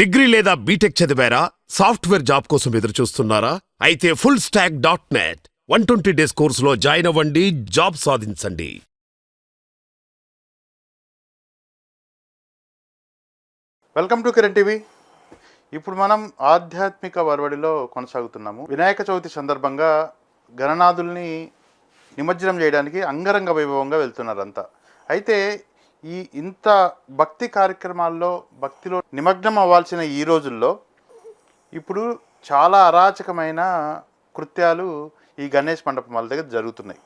Degree లేదా BTech చదివారా? Software job కోసం ఎదురు చూస్తున్నారా అయితే full stack dot net one twenty days కోర్సులో జాయిన్ అవ్వండి జాబ్ సాధించండి. Welcome to Kiran TV. ఇప్పుడు మనం ఆధ్యాత్మిక వరవడిలో కొనసాగుతున్నాము. వినాయక చవితి సందర్భంగా గణనాథుల్ని నిమజ్జనం చేయడానికి అంగరంగ వైభవంగా వెళ్తున్నారంతా. అయితే ఈ ఇంత భక్తి కార్యక్రమాల్లో భక్తిలో నిమగ్నం అవ్వాల్సిన ఈ రోజుల్లో ఇప్పుడు చాలా అరాచకమైన కృత్యాలు ఈ గణేష్ మండపం వాళ్ళ దగ్గర జరుగుతున్నాయి.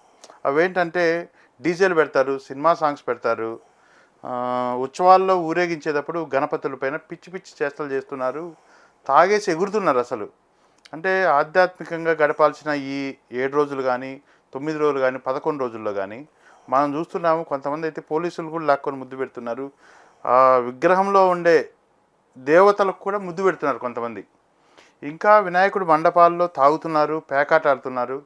అవేంటంటే డీజేలు పెడతారు సినిమా సాంగ్స్ పెడతారు ఉత్సవాల్లో ఊరేగించేటప్పుడు గణపతుల పైన పిచ్చి పిచ్చి చేష్టలు చేస్తున్నారు తాగేసి ఎగురుతున్నారు అసలు. అంటే ఆధ్యాత్మికంగా గడపాల్సిన ఈ ఏడు రోజులు కానీ తొమ్మిది రోజులు కానీ పదకొండు రోజుల్లో కానీ మనం చూస్తున్నాము కొంతమంది అయితే పోలీసులు కూడా లాక్కొని ముద్దు పెడుతున్నారు. ఆ విగ్రహంలో ఉండే దేవతలకు కూడా ముద్దు పెడుతున్నారు కొంతమంది. ఇంకా వినాయకుడు మండపాల్లో తాగుతున్నారు పేకాట ఆడుతున్నారు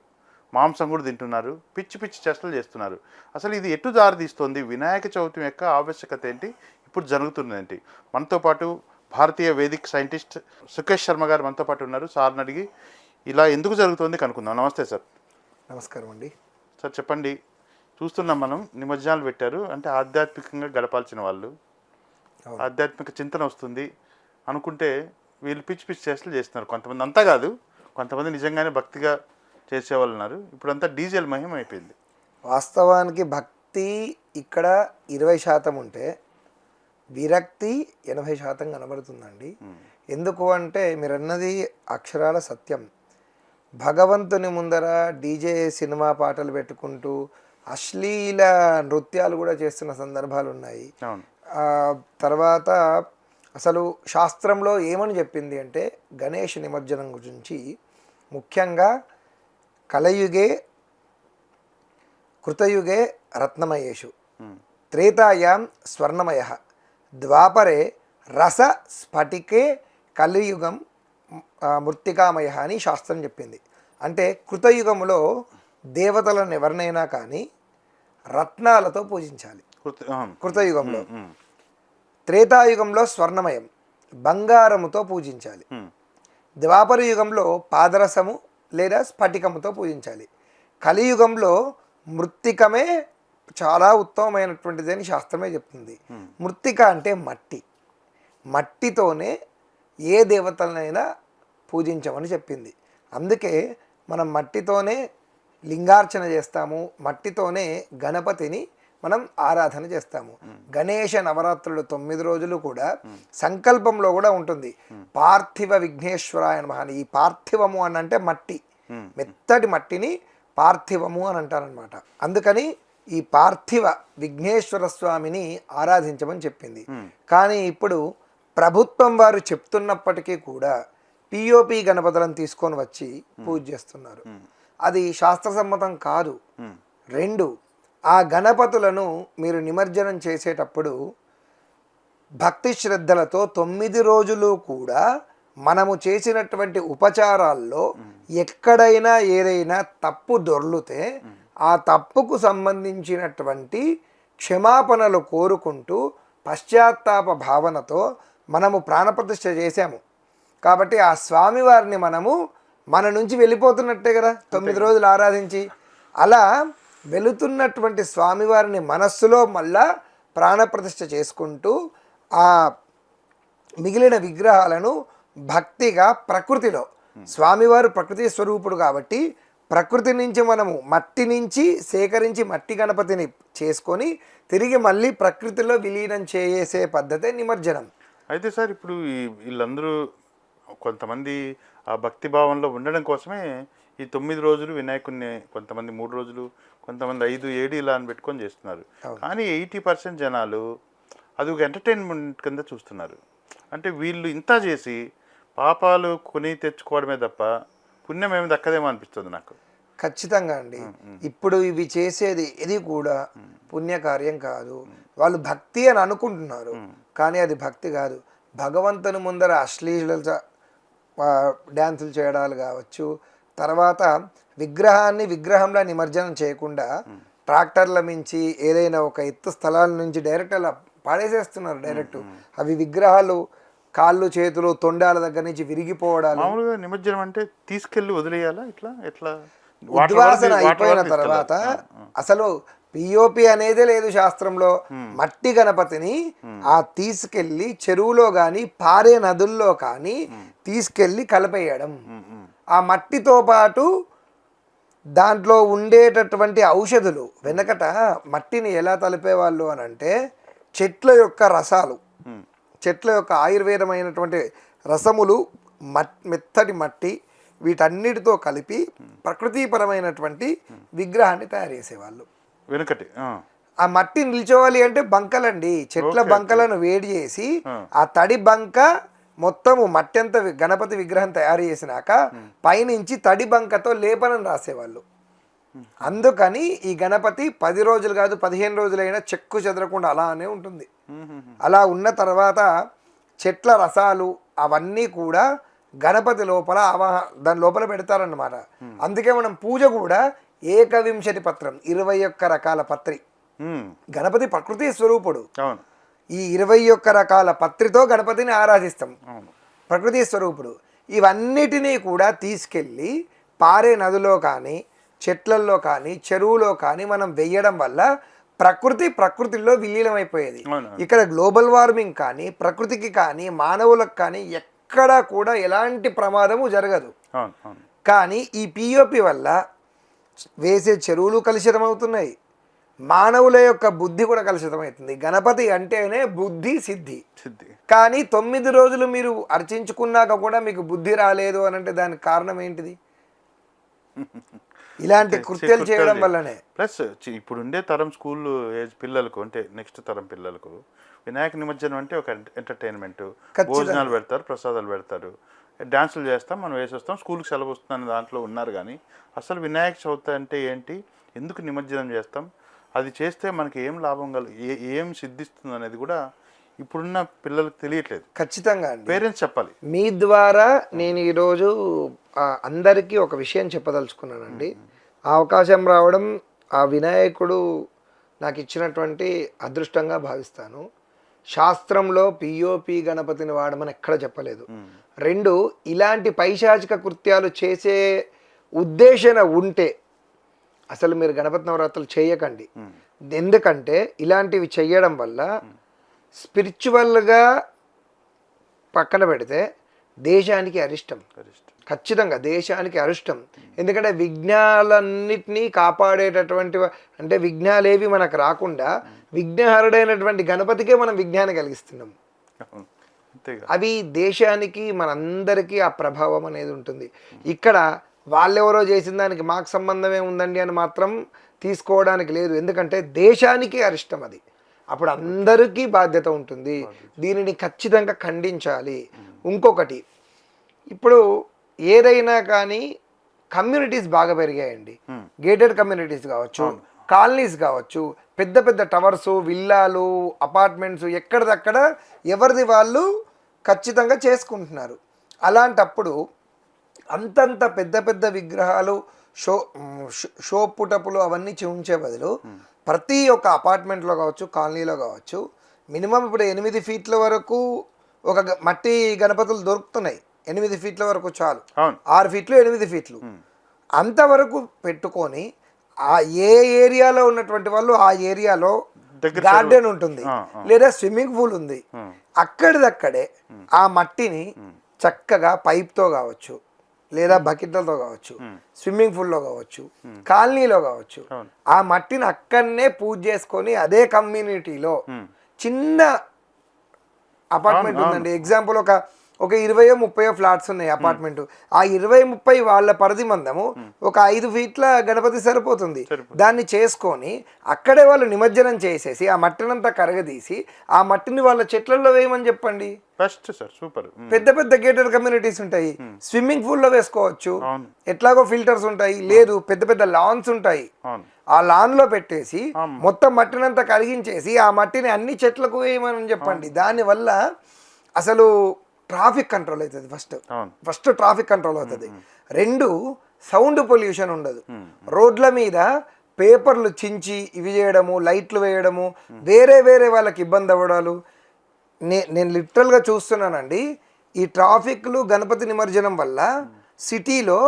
మాంసం కూడా తింటున్నారు పిచ్చి పిచ్చి చేష్టలు చేస్తున్నారు. అసలు ఇది ఎటు దారితీస్తుంది? వినాయక చవితి యొక్క ఆవశ్యకత ఏంటి? ఇప్పుడు జరుగుతుంది ఏంటి మనతో పాటు భారతీయ వేదిక్ సైంటిస్ట్ సుకేష్ శర్మ గారు మనతో పాటు ఉన్నారు. సార్ని అడిగి ఇలా ఎందుకు జరుగుతుంది కనుక్కుందాం. నమస్తే సార్. నమస్కారం అండి. సార్ చెప్పండి. చూస్తున్నాం మనం నిమజ్జనాలు పెట్టారు. అంటే ఆధ్యాత్మికంగా గడపాల్సిన వాళ్ళు. ఆధ్యాత్మిక చింతన వస్తుంది. అనుకుంటే వీళ్ళు పిచ్చి పిచ్చి చేష్టలు చేస్తున్నారు. కొంతమంది అంతా కాదు కొంతమంది నిజంగానే భక్తిగా చేసేవాళ్ళు ఉన్నారు. ఇప్పుడంతా డీజిల్ మహిమ అయిపోయింది. వాస్తవానికి భక్తి ఇక్కడ ఇరవై శాతం ఉంటే విరక్తి ఎనభై శాతం కనబడుతుందండి. ఎందుకు అంటే మీరు అన్నది అక్షరాల సత్యం. భగవంతుని ముందర డీజే సినిమా పాటలు పెట్టుకుంటూ అశ్లీల నృత్యాలు కూడా చేస్తున్న సందర్భాలు ఉన్నాయి. తర్వాత అసలు శాస్త్రంలో ఏమని చెప్పింది అంటే గణేష్ నిమజ్జనం గురించి ముఖ్యంగా కలయుగే కృతయుగే రత్నమయేషు. త్రేతాయాం స్వర్ణమయ. ద్వాపరే రస స్ఫటికే కలియుగం మృత్తికామయ అని శాస్త్రం చెప్పింది. అంటే కృతయుగములో దేవతలను ఎవరినైనా కానీ రత్నాలతో పూజించాలి. కృతయుగంలో. త్రేతాయుగంలో స్వర్ణమయం బంగారముతో పూజించాలి. ద్వాపర యుగంలో పాదరసము లేదా స్ఫటికముతో పూజించాలి. కలియుగంలో మృత్తికమే చాలా ఉత్తమమైనటువంటిది అని శాస్త్రమే చెప్తుంది. మృత్తిక అంటే మట్టి. మట్టితోనే ఏ దేవతలనైనా పూజించమని చెప్పింది. అందుకే మనం మట్టితోనే లింగార్చన చేస్తాము మట్టితోనే గణపతిని మనం ఆరాధన చేస్తాము. గణేష నవరాత్రులు తొమ్మిది రోజులు కూడా సంకల్పంలో కూడా ఉంటుంది. పార్థివ విఘ్నేశ్వరాయ మహాని అని. ఈ పార్థివము అని అంటే మట్టి. మెత్తటి మట్టిని పార్థివము అని అంటారనమాట అందుకని ఈ పార్థివ విఘ్నేశ్వర స్వామిని ఆరాధించమని చెప్పింది. కానీ ఇప్పుడు ప్రభుత్వం వారు చెప్తున్నప్పటికీ కూడా పిఓపి గణపతులను తీసుకొని వచ్చి పూజ చేస్తున్నారు. అది శాస్త్రసమ్మతం కాదు. రెండు ఆ గణపతులను మీరు నిమజ్జనం చేసేటప్పుడు భక్తి శ్రద్ధలతో తొమ్మిది రోజులు కూడా మనము చేసినటువంటి ఉపచారాల్లో ఎక్కడైనా ఏదైనా తప్పు దొర్లితే ఆ తప్పుకు సంబంధించినటువంటి క్షమాపణలు కోరుకుంటూ పశ్చాత్తాప భావనతో మనము ప్రాణప్రతిష్ఠ చేశాము. కాబట్టి ఆ స్వామివారిని మనము మన నుంచి వెళ్ళిపోతున్నట్టే కదా తొమ్మిది రోజులు ఆరాధించి. అలా వెళుతున్నటువంటి స్వామివారిని మనస్సులో మళ్ళా ప్రాణప్రతిష్ఠ చేసుకుంటూ ఆ మిగిలిన విగ్రహాలను భక్తిగా ప్రకృతిలో. స్వామివారు ప్రకృతి స్వరూపుడు కాబట్టి ప్రకృతి నుంచి మనము మట్టి నుంచి సేకరించి మట్టి గణపతిని చేసుకొని తిరిగి మళ్ళీ ప్రకృతిలో విలీనం చేసే పద్ధతే నిమజ్జనం. అయితే సార్ ఇప్పుడు వీళ్ళందరూ కొంతమంది ఆ భక్తి భావంలో ఉండడం కోసమే ఈ తొమ్మిది రోజులు వినాయకుడిని కొంతమంది మూడు రోజులు కొంతమంది ఐదు ఏడు ఇలా అని పెట్టుకొని చేస్తున్నారు. కానీ ఎయిటీ పర్సెంట్ జనాలు అది ఒక ఎంటర్టైన్మెంట్ కింద చూస్తున్నారు. అంటే వీళ్ళు ఇంత చేసి పాపాలు కొని తెచ్చుకోవడమే తప్ప పుణ్యం ఏమి దక్కదేమో అనిపిస్తుంది నాకు. ఖచ్చితంగా అండి. ఇప్పుడు ఇవి చేసేది ఇది కూడా పుణ్యకార్యం కాదు. వాళ్ళు భక్తి అని అనుకుంటున్నారు. కానీ అది భక్తి కాదు. భగవంతుని ముందర అశ్లీలత ఆ, డ్యాన్సులు చేయడాలు కావచ్చు. తర్వాత విగ్రహాన్ని విగ్రహంలో నిమజ్జనం చేయకుండా ట్రాక్టర్ల మించి ఏదైనా ఒక ఎత్తు స్థలాల నుంచి డైరెక్ట్ అలా పాడేసేస్తున్నారు డైరెక్ట్. అవి విగ్రహాలు కాళ్ళు చేతులు తొండాల దగ్గర నుంచి విరిగిపోవడాలు. మామూలుగా నిమజ్జనం అంటే తీసుకెళ్ళి వదిలేయాలా ఇట్లా? ఎట్లా? ఉద్వాసన అయిపోయిన తర్వాత. అసలు పిఓపి అనేదే లేదు శాస్త్రంలో. మట్టి గణపతిని ఆ తీసుకెళ్ళి చెరువులో గాని పారే నదుల్లో కానీ తీసుకెళ్ళి కలిపేయడం. ఆ మట్టితో పాటు దాంట్లో ఉండేటటువంటి ఔషధులు వెనకట మట్టిని ఎలా తలిపేవాళ్ళు అని అంటే చెట్ల యొక్క రసాలు. చెట్ల యొక్క ఆయుర్వేదమైనటువంటి రసములు మట్ మెత్తటి మట్టి వీటన్నిటితో కలిపి ప్రకృతిపరమైనటువంటి విగ్రహాన్ని తయారు చేసేవాళ్ళు. వెనుకటి ఆ. మట్టి నిల్చోవాలి అంటే బంకలండి. చెట్ల బంకలను వేడి చేసి ఆ. తడి బంక మొత్తము మట్టి అంతా గణపతి విగ్రహం తయారు చేసినాక పైనుంచి తడి బంకతో లేపనం రాసేవాళ్ళు. అందుకని ఈ గణపతి పది రోజులు కాదు పదిహేను రోజులైనా చెక్కు చెదరకుండా అలానే ఉంటుంది. అలా ఉన్న తర్వాత చెట్ల రసాలు అవన్నీ కూడా గణపతి లోపల అవా దాని లోపల పెడతారన్నమాట. అందుకే మనం పూజ కూడా ఏకవింశతి పత్రం ఇరవై ఒక్క రకాల పత్రి. గణపతి ప్రకృతి స్వరూపుడు. ఈ ఇరవై ఒక్క రకాల పత్రితో గణపతిని ఆరాధిస్తాం. ప్రకృతి స్వరూపుడు. ఇవన్నిటినీ కూడా తీసుకెళ్ళి పారే నదిలో కానీ చెట్లల్లో కానీ చెరువులో కానీ మనం వెయ్యడం వల్ల ప్రకృతి ప్రకృతిలో విలీనమైపోయేది. ఇక్కడ గ్లోబల్ వార్మింగ్ కానీ ప్రకృతికి కానీ మానవులకు కానీ ఎక్కడా కూడా ఎలాంటి ప్రమాదము జరగదు. కానీ ఈ పిఓపి వల్ల వేసే చెరువులు కలుషితం అవుతున్నాయి మానవుల యొక్క బుద్ధి కూడా కలుషితమవుతుంది. గణపతి అంటేనే బుద్ధి సిద్ధి. సిద్ధి. కానీ తొమ్మిది రోజులు మీరు అర్చించుకున్నాక కూడా మీకు బుద్ధి రాలేదు అని అంటే దానికి కారణం ఏంటిది? ఇలాంటి కృత్యాలు చేయడం వల్లనే. ప్లస్ ఇప్పుడు ఉండే తరం స్కూల్ ఏజ్ పిల్లలకు అంటే నెక్స్ట్ తరం పిల్లలకు వినాయక నిమజ్జనం అంటే ఒక ఎంటర్టైన్మెంట్. భోజనాలు పెడతారు ప్రసాదాలు పెడతారు. డాన్సులు చేస్తాం మనం వేసేస్తాం స్కూల్కి సెలవు వస్తుందని దాంట్లో ఉన్నారు కానీ అసలు వినాయక చవితి అంటే ఏంటి ఎందుకు నిమజ్జనం చేస్తాం అది చేస్తే మనకి ఏం లాభం కల ఏ ఏం సిద్ధిస్తుంది అనేది కూడా ఇప్పుడున్న పిల్లలకు తెలియట్లేదు. ఖచ్చితంగా పేరెంట్స్ చెప్పాలి. మీ ద్వారా నేను ఈరోజు అందరికీ ఒక విషయం చెప్పదలుచుకున్నానండి. ఆ అవకాశం రావడం ఆ వినాయకుడు నాకు ఇచ్చినటువంటి అదృష్టంగా భావిస్తాను. శాస్త్రంలో పిఓపి గణపతిని వాడమని ఎక్కడ చెప్పలేదు. రెండు ఇలాంటి పైశాచిక కృత్యాలు చేసే ఉద్దేశన ఉంటే అసలు మీరు గణపతి నవరాత్రులు చేయకండి. ఎందుకంటే ఇలాంటివి చేయడం వల్ల స్పిరిచువల్గా పక్కన పెడితే దేశానికి అరిష్టం. ఖచ్చితంగా దేశానికి అరిష్టం. ఎందుకంటే విఘ్నాలన్నిటినీ కాపాడేటటువంటి అంటే విఘ్నాలేవి మనకు రాకుండా విఘ్నహరుడైనటువంటి గణపతికే మనం విజ్ఞానం కలిగిస్తున్నాం. అవి దేశానికి మనందరికీ ఆ ప్రభావం అనేది ఉంటుంది. ఇక్కడ వాళ్ళెవరో చేసిన దానికి మాకు సంబంధం ఏముందండి అని మాత్రం తీసుకోవడానికి లేదు. ఎందుకంటే దేశానికి అరిష్టం అది. అప్పుడు అందరికీ బాధ్యత ఉంటుంది. దీనిని ఖచ్చితంగా ఖండించాలి. ఇంకొకటి ఇప్పుడు ఏదైనా కానీ కమ్యూనిటీస్ బాగా పెరిగాయండి. గేటెడ్ కమ్యూనిటీస్ కావచ్చు కాలనీస్ కావచ్చు పెద్ద పెద్ద టవర్స్ విల్లాలు అపార్ట్మెంట్స్ ఎక్కడిదక్కడ ఎవరిది వాళ్ళు ఖచ్చితంగా చేసుకుంటున్నారు. అలాంటప్పుడు అంతంత పెద్ద పెద్ద విగ్రహాలు షో షో- పుటపులు అవన్నీ ఉంచే బదులు ప్రతి ఒక్క అపార్ట్మెంట్లో కావచ్చు కాలనీలో కావచ్చు మినిమం ఇప్పుడు ఎనిమిది ఫీట్ల వరకు ఒక మట్టి గణపతులు దొరుకుతున్నాయి. ఎనిమిది ఫీట్ల వరకు చాలు. ఆరు ఫీట్లు ఎనిమిది ఫీట్లు. అంతవరకు పెట్టుకొని ఆ ఏ ఏరియాలో ఉన్నటువంటి వాళ్ళు ఆ ఏరియాలో గార్డెన్ ఉంటుంది. లేదా స్విమ్మింగ్ పూల్ ఉంది. అక్కడిదక్కడే ఆ మట్టిని చక్కగా పైప్తో కావచ్చు లేదా బకెట్లతో కావచ్చు స్విమ్మింగ్ పూల్లో కావచ్చు కాలనీలో కావచ్చు. ఆ మట్టిని అక్కడనే పూజ చేసుకొని అదే కమ్యూనిటీలో చిన్న అపార్ట్మెంట్ ఉందండి. ఎగ్జాంపుల్ ఒక ఒక ఇరవయో ముప్పయో ఫ్లాట్స్ ఉన్నాయి అపార్ట్మెంట్ ఆ ఇరవై ముప్పై వాళ్ళ పరిధి మందము ఒక ఐదు ఫీట్ల గణపతి సరిపోతుంది. దాన్ని చేసుకొని అక్కడే వాళ్ళు నిమజ్జనం చేసేసి ఆ మట్టినంతా కరగదీసి ఆ మట్టిని వాళ్ళ చెట్లలో వేయమని చెప్పండి. బెస్ట్ సార్ సూపర్ పెద్ద పెద్ద గేటెడ్ కమ్యూనిటీస్ ఉంటాయి. స్విమ్మింగ్ పూల్లో వేసుకోవచ్చు. ఎట్లాగో ఫిల్టర్స్ ఉంటాయి. లేదు పెద్ద పెద్ద లాన్స్ ఉంటాయి. ఆ లాన్లో పెట్టేసి మొత్తం మట్టినంతా కరిగించేసి ఆ మట్టిని అన్ని చెట్లకు వేయమని చెప్పండి. దానివల్ల అసలు ట్రాఫిక్ కంట్రోల్ అవుతుంది ఫస్ట్. ఫస్ట్ ట్రాఫిక్ కంట్రోల్ అవుతుంది. రెండు సౌండ్ పొల్యూషన్ ఉండదు. రోడ్ల మీద పేపర్లు చించి ఇవి చేయడము లైట్లు వేయడము వేరే వేరే వాళ్ళకి ఇబ్బంది అవ్వడాలు. నే నేను లిటరల్గా చూస్తున్నానండి ఈ ట్రాఫిక్లు గణపతి నిమజ్జనం వల్ల సిటీలో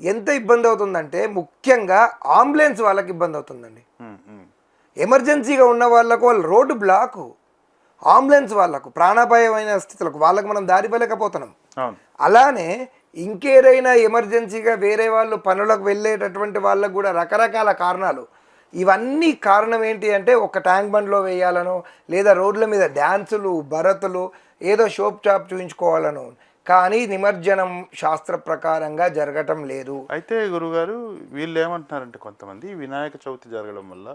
ఎంత ఇబ్బంది అవుతుందంటే ముఖ్యంగా అంబులెన్స్ వాళ్ళకి ఇబ్బంది అవుతుందండి. ఎమర్జెన్సీగా ఉన్న వాళ్ళకు వాళ్ళు రోడ్డు బ్లాకు. అంబులెన్స్ వాళ్ళకు ప్రాణాపాయమైన స్థితులకు వాళ్ళకు మనం దారి పోలేకపోతున్నాం అవును. అలానే ఇంకేదైనా ఎమర్జెన్సీగా వేరే వాళ్ళు పనులకు వెళ్ళేటటువంటి వాళ్ళకు కూడా రకరకాల కారణాలు. ఇవన్నీ కారణం ఏంటి అంటే ఒక ట్యాంక్ బండ్లో వేయాలనో లేదా రోడ్ల మీద డ్యాన్సులు భరతులు ఏదో షోప్ చాప్ చూపించుకోవాలనో కానీ నిమజ్జనం శాస్త్ర ప్రకారంగా జరగటం లేదు. అయితే గురుగారు వీళ్ళు ఏమంటున్నారంటే కొంతమంది వినాయక చవితి జరగడం వల్ల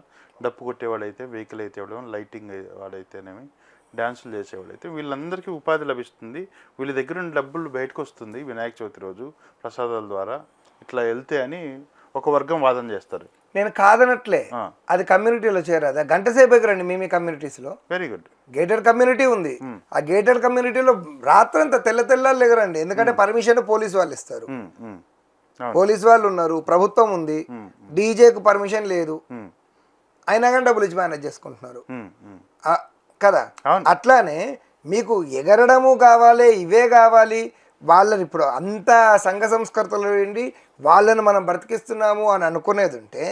డప్పు కొట్టేవాడైతే వెహికల్ అయితే ఇవ్వడం లైటింగ్ వాడైతేనేమి డ్యాన్సులు చేసేవాడైతే వీళ్ళందరికీ ఉపాధి లభిస్తుంది. వీళ్ళ దగ్గర ఉన్న డబ్బులు బయటకు వస్తుంది వినాయక చవితి రోజు ప్రసాదాల ద్వారా. ఇట్లా వెళ్తే అని ఒక వర్గం వాదన చేస్తారు. నేను కాదనట్లే. అది కమ్యూనిటీలో చేరాదా? గంట సేపు ఎగరండి మీ మీ కమ్యూనిటీస్లో. వెరీ గుడ్ గేటెడ్ కమ్యూనిటీ ఉంది. ఆ గేటెడ్ కమ్యూనిటీలో రాత్రంతా తెల్ల తెల్లారు ఎగరండి ఎందుకంటే పర్మిషన్ పోలీస్ వాళ్ళు ఇస్తారు. అవును. పోలీస్ వాళ్ళు ఉన్నారు ప్రభుత్వం ఉంది. డీజేకు పర్మిషన్ లేదు. అయినా కానీ డబ్బులు ఇచ్చి మేనేజ్ చేసుకుంటున్నారు. కదా. అట్లానే మీకు ఎగరడము కావాలి ఇవే కావాలి. వాళ్ళని ఇప్పుడు అంత సంఘ సంస్కృతులు ఏంటి వాళ్ళని మనం బ్రతికిస్తున్నాము అని అనుకునేది ఉంటే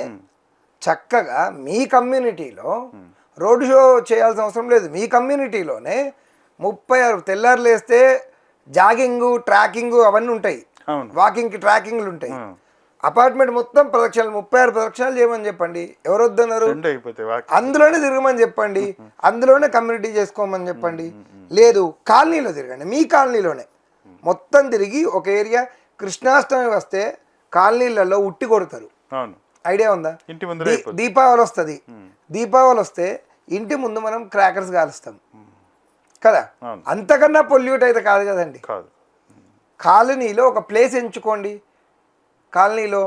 చక్కగా మీ కమ్యూనిటీలో రోడ్ షో చేయాల్సిన అవసరం లేదు. మీ కమ్యూనిటీలోనే ముప్పై ఆరు తెల్లారులు వేస్తే జాగింగ్ ట్రాకింగ్ అవన్నీ ఉంటాయి. వాకింగ్కి ట్రాకింగ్లు ఉంటాయి. అపార్ట్మెంట్ మొత్తం ప్రదక్షిణలు ముప్పై ఆరు ప్రదక్షిణాలు చేయమని చెప్పండి. ఎవరు వద్దన్నారు అందులోనే తిరగమని చెప్పండి. అందులోనే కమ్యూనిటీ చేసుకోమని చెప్పండి. లేదు కాలనీలో తిరగండి. మీ కాలనీలోనే. మొత్తం తిరిగి ఒక ఏరియా కృష్ణాష్టమి వస్తే కాలనీలలో ఉట్టి కొడతారు. ఐడియా ఉందా? దీపావళి వస్తుంది. దీపావళి వస్తే ఇంటి ముందు మనం క్రాకర్స్ కాలుస్తాం. కదా. అంతకన్నా పొల్యూట్ అయితే కాదు కదండి. కాదు. కాలనీలో ఒక ప్లేస్ ఎంచుకోండి. కాలనీలో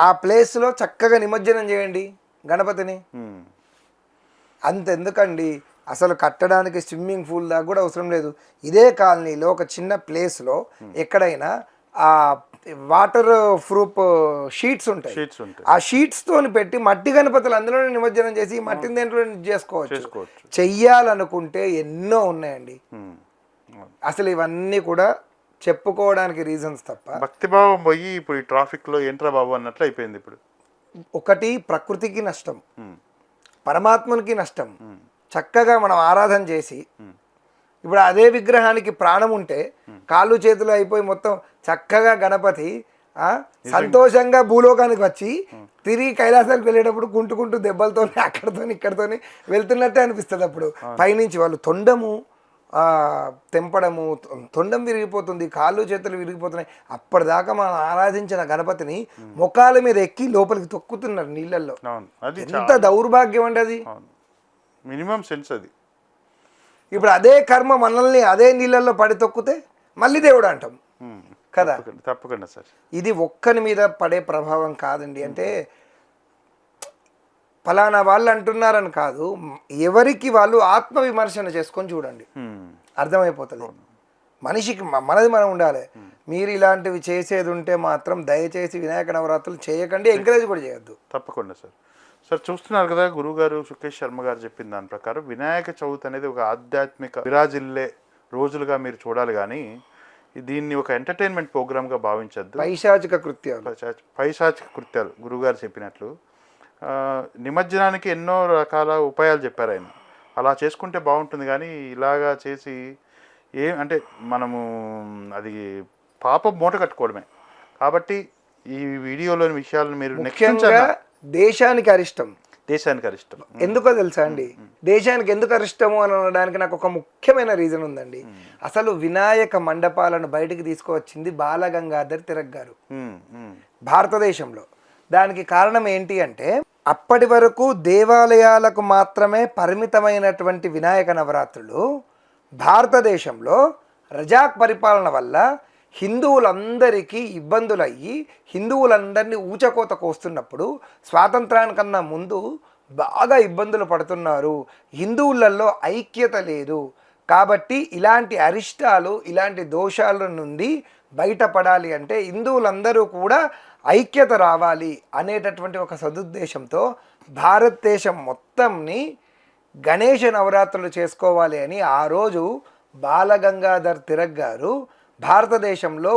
ఆ ప్లేస్లో చక్కగా నిమజ్జనం చేయండి గణపతిని. ఉమ్, అంత ఎందుకండి అసలు కట్టడానికి స్విమ్మింగ్ పూల్ దాకా కూడా అవసరం లేదు. ఇదే కాలనీలో ఒక చిన్న ప్లేస్లో ఎక్కడైనా ఆ వాటర్ ప్రూఫ్ షీట్స్ ఉంటాయి. షీట్స్ ఉంటాయి. ఆ షీట్స్ తోని పెట్టి మట్టి గణపతులు అందులోనే నిమజ్జనం చేసి మట్టిని దేంట్లో చేసుకోవచ్చు. చెయ్యాలనుకుంటే ఎన్నో ఉన్నాయండి. అసలు ఇవన్నీ కూడా చెప్పుకోవడానికి రీజన్స్ తప్ప భక్తిభావం పోయి ఇప్పుడు ఈ ట్రాఫిక్లో ఏంట్రా బాబు అన్నట్లు అయిపోయింది ఇప్పుడు. ఒకటి ప్రకృతికి నష్టం. పరమాత్మనికి నష్టం. చక్కగా మనం ఆరాధన చేసి ఇప్పుడు అదే విగ్రహానికి ప్రాణం ఉంటే కాళ్ళు చేతులు అయిపోయి మొత్తం చక్కగా గణపతి ఆ, సంతోషంగా భూలోకానికి వచ్చి తిరిగి కైలాసానికి వెళ్ళేటప్పుడు కుంటుకుంటూ దెబ్బలతో అక్కడతో ఇక్కడతోని వెళ్తున్నట్టే అనిపిస్తుంది అప్పుడు. పైనుంచి వాళ్ళు తొండము తెంపడము తొండం విరిగిపోతుంది కాళ్ళు చేతులు విరిగిపోతున్నాయి. అప్పటిదాకా మనం ఆరాధించిన గణపతిని ముఖాల మీద ఎక్కి లోపలికి తొక్కుతున్నారు నీళ్ళల్లో. ఎంత దౌర్భాగ్యం అండి అది. మినిమం సెన్స్ అది. ఇప్పుడు అదే కర్మ మనల్ని అదే నీళ్ళల్లో పడి తొక్కితే మళ్ళీ దేవుడు అంటాం. కదా? తప్పకుండా సార్. ఇది ఒక్కని మీద పడే ప్రభావం కాదండి. అంటే ఫలానా వాళ్ళు అంటున్నారని కాదు. ఎవరికి వాళ్ళు ఆత్మ విమర్శన చేసుకొని చూడండి. అర్థమైపోతుంది. మనిషికి మనది మనం ఉండాలి. మీరు ఇలాంటివి చేసేది ఉంటే మాత్రం దయచేసి వినాయక నవరాత్రులు చేయకండి ఎంకరేజ్ కూడా చేయొద్దు. తప్పకుండా సార్. సార్ చూస్తున్నారు కదా గురుగారు సుకేష్ శర్మ గారు చెప్పిన దాని ప్రకారం వినాయక చవితి అనేది ఒక ఆధ్యాత్మిక విరాజిల్లే రోజులుగా మీరు చూడాలి కానీ దీన్ని ఒక ఎంటర్టైన్మెంట్ ప్రోగ్రామ్గా భావించద్దు. పైశాచిక కృత్యాలు. పైశాచ- పైశాచిక కృత్యాలు గురుగారు చెప్పినట్లు. నిమజ్జనానికి ఎన్నో రకాల ఉపాయాలు చెప్పారు ఆయన. అలా చేసుకుంటే బాగుంటుంది కానీ ఇలాగా చేసి ఏ అంటే మనము అది పాపం మూట కట్టుకోవడమే. కాబట్టి ఈ వీడియోలోని విషయాలను మీరు ముఖ్యంగా అన్న దేశానికి అరిష్టం. దేశానికి అరిష్టం. ఎందుకో తెలుసా అండి? దేశానికి ఎందుకు అరిష్టము అని అనడానికి నాకు ఒక ముఖ్యమైన రీజన్ ఉందండి. అసలు వినాయక మండపాలను బయటికి తీసుకువచ్చింది బాలగంగాధర్ తిలక్ గారు. భారతదేశంలో. దానికి కారణం ఏంటి అంటే అప్పటి వరకు దేవాలయాలకు మాత్రమే పరిమితమైనటువంటి వినాయక నవరాత్రులు భారతదేశంలో రజాక్ పరిపాలన వల్ల హిందువులందరికీ ఇబ్బందులు అయ్యి హిందువులందరినీ ఊచకోత కోస్తున్నప్పుడు స్వాతంత్రానికన్నా ముందు బాగా ఇబ్బందులు పడుతున్నారు. హిందువులలో ఐక్యత లేదు. కాబట్టి ఇలాంటి అరిష్టాలు ఇలాంటి దోషాల నుండి బయటపడాలి అంటే హిందువులందరూ కూడా ఐక్యత రావాలి అనేటటువంటి ఒక సదుద్దేశంతో భారతదేశం మొత్తంని గణేష నవరాత్రులు చేసుకోవాలి అని ఆ రోజు బాలగంగాధర్ తిలక్ గారు భారతదేశంలో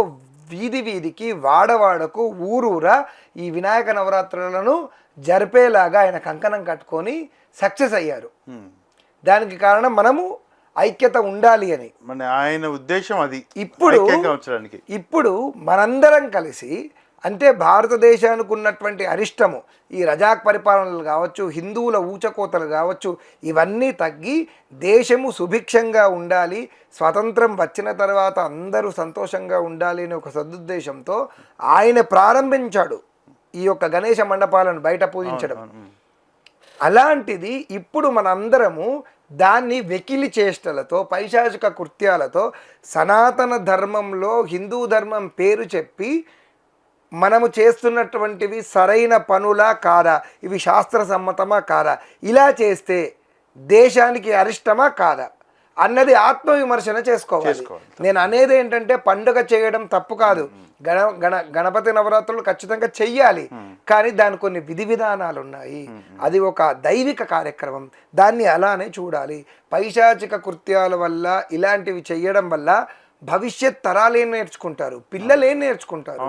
వీధి వీధికి వాడవాడకు ఊరూరా ఈ వినాయక నవరాత్రులను జరిపేలాగా ఆయన కంకణం కట్టుకొని సక్సెస్ అయ్యారు. దానికి కారణం మనము ఐక్యత ఉండాలి అని. మన ఆయన ఉద్దేశం అది. ఇప్పుడు ఇప్పుడు మనందరం కలిసి అంటే భారతదేశానికి ఉన్నటువంటి అరిష్టము ఈ రజాక్ పరిపాలనలు కావచ్చు హిందువుల ఊచకోతలు కావచ్చు ఇవన్నీ తగ్గి దేశము సుభిక్షంగా ఉండాలి స్వతంత్రం వచ్చిన తర్వాత అందరూ సంతోషంగా ఉండాలి అనే ఒక సదుద్దేశంతో ఆయన ప్రారంభించాడు ఈ యొక్క గణేష మండపాలను బయట పూజించడం. అలాంటిది ఇప్పుడు మనందరము దాన్ని వెకిలి చేష్టలతో పైశాచిక కృత్యాలతో సనాతన ధర్మంలో హిందూ ధర్మం పేరు చెప్పి మనము చేస్తున్నటువంటివి సరైన పనులా కాదా? ఇవి శాస్త్ర సమ్మతమా కాదా? ఇలా చేస్తే దేశానికి అరిష్టమా కాదా? అన్నది ఆత్మవిమర్శన చేసుకోవాలి. నేను అనేది ఏంటంటే పండుగ చేయడం తప్పు కాదు. గణ గణ గణపతి నవరాత్రులు ఖచ్చితంగా చెయ్యాలి. కానీ దాని కొన్ని విధి విధానాలు ఉన్నాయి. అది ఒక దైవిక కార్యక్రమం. దాన్ని అలానే చూడాలి. పైశాచిక కృత్యాల వల్ల ఇలాంటివి చెయ్యడం వల్ల భవిష్యత్ తరాలు ఏం నేర్చుకుంటారు? పిల్లలు ఏం నేర్చుకుంటారు?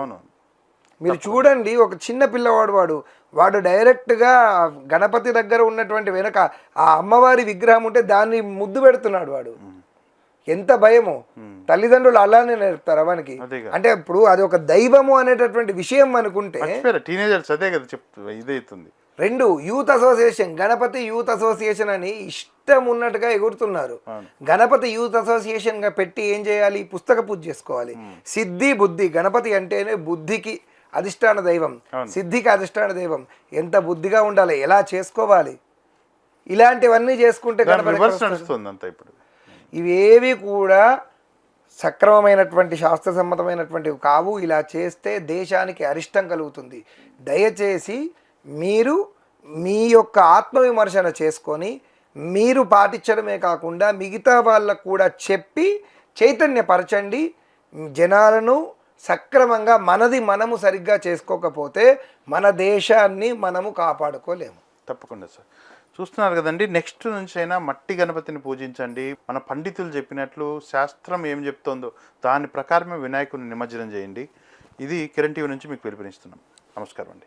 మీరు చూడండి ఒక చిన్న పిల్లవాడు వాడు. వాడు డైరెక్ట్గా గణపతి దగ్గర ఉన్నటువంటి వెనక ఆ అమ్మవారి విగ్రహం ఉంటే దాన్ని ముద్దు పెడుతున్నాడు వాడు. ఎంత భయము. తల్లిదండ్రులు అలానే నేర్పుతారు అవనికి. అంటే ఇప్పుడు అది ఒక దైవము అనేటటువంటి విషయం అనుకుంటే టీనేజర్స్ అదే కదా చెప్తు రెండు youth association Ganapathi youth association అని ఇష్టం ఉన్నట్టుగా ఎగురుతున్నారు. గణపతి యూత్ అసోసియేషన్గా పెట్టి ఏం చేయాలి? పుస్తక పూజ చేసుకోవాలి. సిద్ధి బుద్ధి గణపతి అంటేనే బుద్ధికి అధిష్టాన దైవం సిద్ధికి అధిష్టాన దైవం. ఎంత బుద్ధిగా ఉండాలి? ఎలా చేసుకోవాలి? ఇలాంటివన్నీ చేసుకుంటే ఇప్పుడు. ఇవేవి కూడా సక్రమమైనటువంటి శాస్త్ర సమ్మతమైనటువంటివి కావు ఇలా చేస్తే దేశానికి అరిష్టం కలుగుతుంది. దయచేసి మీరు మీ యొక్క ఆత్మవిమర్శన చేసుకొని మీరు పాటించడమే కాకుండా మిగతా వాళ్ళకు కూడా చెప్పి చైతన్యపరచండి. జనాలను సక్రమంగా మనది మనము సరిగ్గా చేసుకోకపోతే మన దేశాన్ని మనము కాపాడుకోలేము. తప్పకుండా సార్. చూస్తున్నారు కదండి నెక్స్ట్ నుంచి అయినా మట్టి గణపతిని పూజించండి. మన పండితులు చెప్పినట్లు శాస్త్రం ఏం చెప్తోందో దాని ప్రకారమే వినాయకుని నిమజ్జనం చేయండి. ఇది కిరణ్ టీవీ నుంచి మీకు పిలుపునిస్తున్నాం. నమస్కారం అండి.